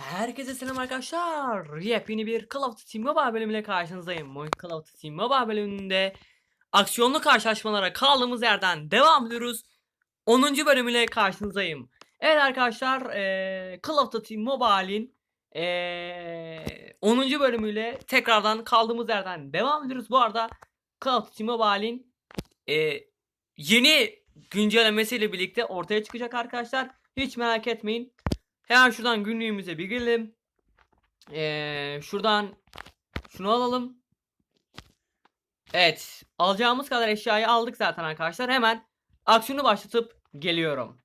Herkese selam arkadaşlar. Yepyeni bir Call of Duty Mobile bölümüyle karşınızdayım. Call of Duty Mobile bölümünde aksiyonlu karşılaşmalara kaldığımız yerden devam ediyoruz. 10. bölümüyle karşınızdayım. Evet arkadaşlar eee Call of Duty Mobile'in eee 10. bölümüyle tekrardan kaldığımız yerden devam ediyoruz. Bu arada Call of Duty Mobile'in eee, yeni güncellemesiyle birlikte ortaya çıkacak arkadaşlar. Hiç merak etmeyin. Hemen şuradan günlüğümüze bir girelim. Ee, şuradan şunu alalım. Evet. Alacağımız kadar eşyayı aldık zaten arkadaşlar. Hemen aksiyonu başlatıp geliyorum.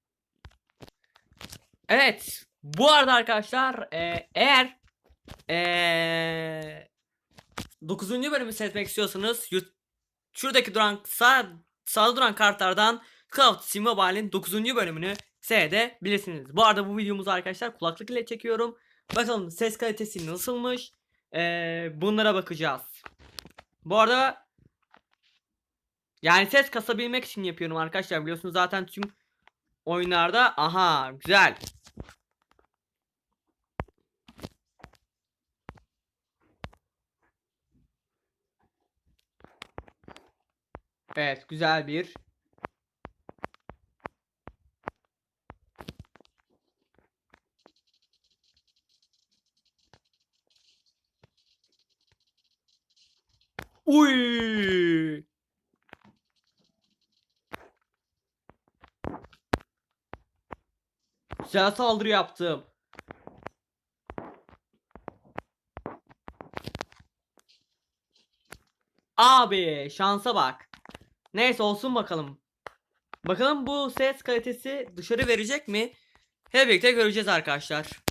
Evet. Bu arada arkadaşlar e, eğer e, 9. bölümü seyretmek istiyorsanız şuradaki duran sağ, sağda duran kartlardan of Duty Mobile'in 9. bölümünü seyredebilirsiniz. Bu arada bu videomuzu arkadaşlar kulaklık ile çekiyorum. Bakalım ses kalitesi nasılmış. Ee, bunlara bakacağız. Bu arada yani ses kasabilmek için yapıyorum arkadaşlar. Biliyorsunuz zaten tüm oyunlarda. Aha güzel. Evet güzel bir Uy! Güzel saldırı yaptım. Abi şansa bak. Neyse olsun bakalım. Bakalım bu ses kalitesi dışarı verecek mi? Hep birlikte göreceğiz arkadaşlar.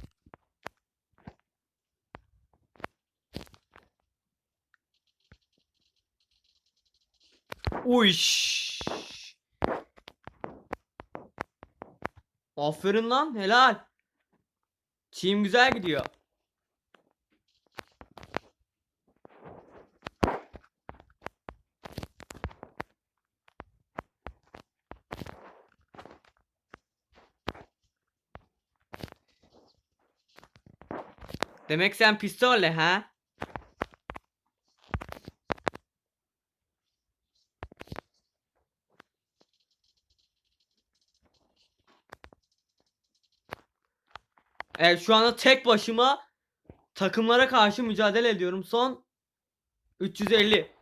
Uyş. Aferin lan helal. Team güzel gidiyor. Demek sen pistolle ha? Evet şu anda tek başıma takımlara karşı mücadele ediyorum. Son 350.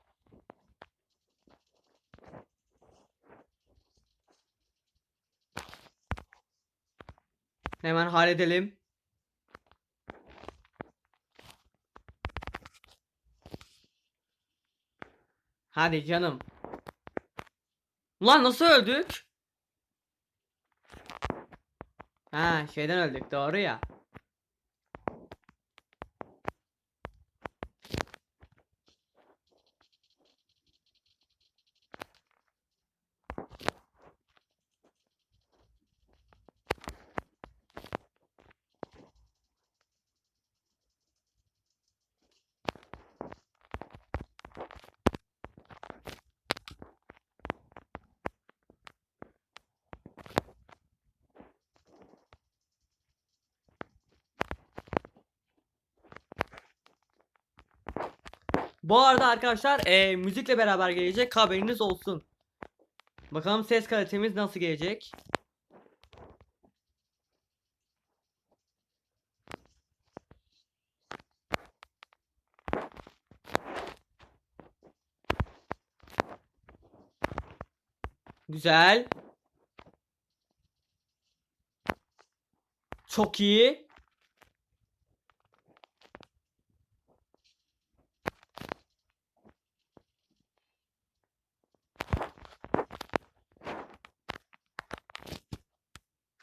Hemen halledelim. Hadi canım. Ulan nasıl öldük? Ha şeyden öldük doğru ya. Bu arada arkadaşlar eee, müzikle beraber gelecek haberiniz olsun. Bakalım ses kalitemiz nasıl gelecek. Güzel. Çok iyi.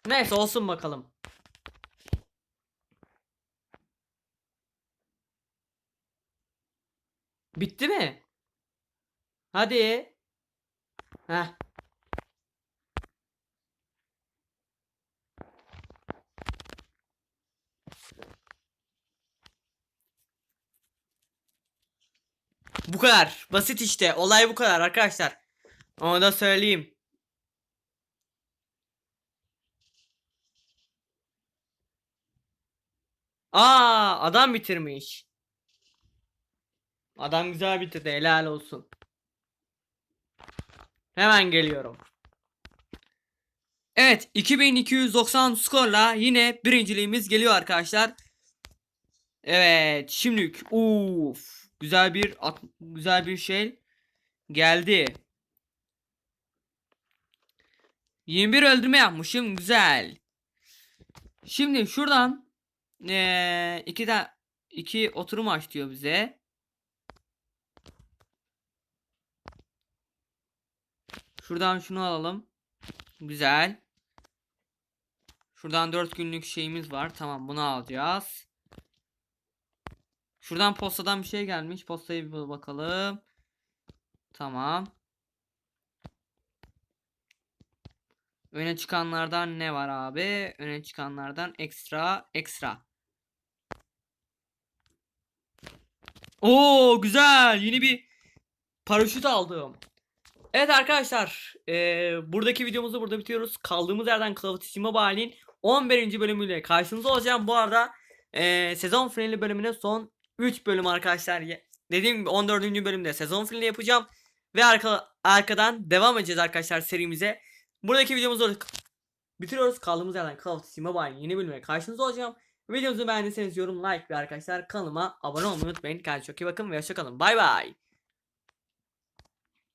Neyse olsun bakalım. Bitti mi? Hadi. Heh. Bu kadar. Basit işte. Olay bu kadar arkadaşlar. Onu da söyleyeyim. Aa adam bitirmiş. Adam güzel bitirdi helal olsun. Hemen geliyorum. Evet 2290 skorla yine birinciliğimiz geliyor arkadaşlar. Evet şimdilik uf güzel bir güzel bir şey geldi. 21 öldürme yapmışım güzel. Şimdi şuradan eee iki de iki oturum aç diyor bize. Şuradan şunu alalım. Güzel. Şuradan 4 günlük şeyimiz var. Tamam bunu alacağız. Şuradan postadan bir şey gelmiş. Postaya bir bakalım. Tamam. Öne çıkanlardan ne var abi? Öne çıkanlardan ekstra ekstra. Oo güzel. Yeni bir paraşüt aldım. Evet arkadaşlar, eee, buradaki videomuzu burada bitiriyoruz. Kaldığımız yerden Call of Duty Mobile'in 11. bölümüyle karşınızda olacağım. Bu arada eee, sezon finali bölümüne son 3 bölüm arkadaşlar. Dediğim gibi 14. bölümde sezon finali yapacağım. Ve arka, arkadan devam edeceğiz arkadaşlar serimize. Buradaki videomuzu bitiriyoruz. Kaldığımız yerden Call of Mobile'in yeni bölümüne karşınızda olacağım. Videomuzu beğendiyseniz yorum, like ve arkadaşlar kanalıma abone olmayı unutmayın. Kendinize çok iyi bakın ve hoşçakalın. Bay bay.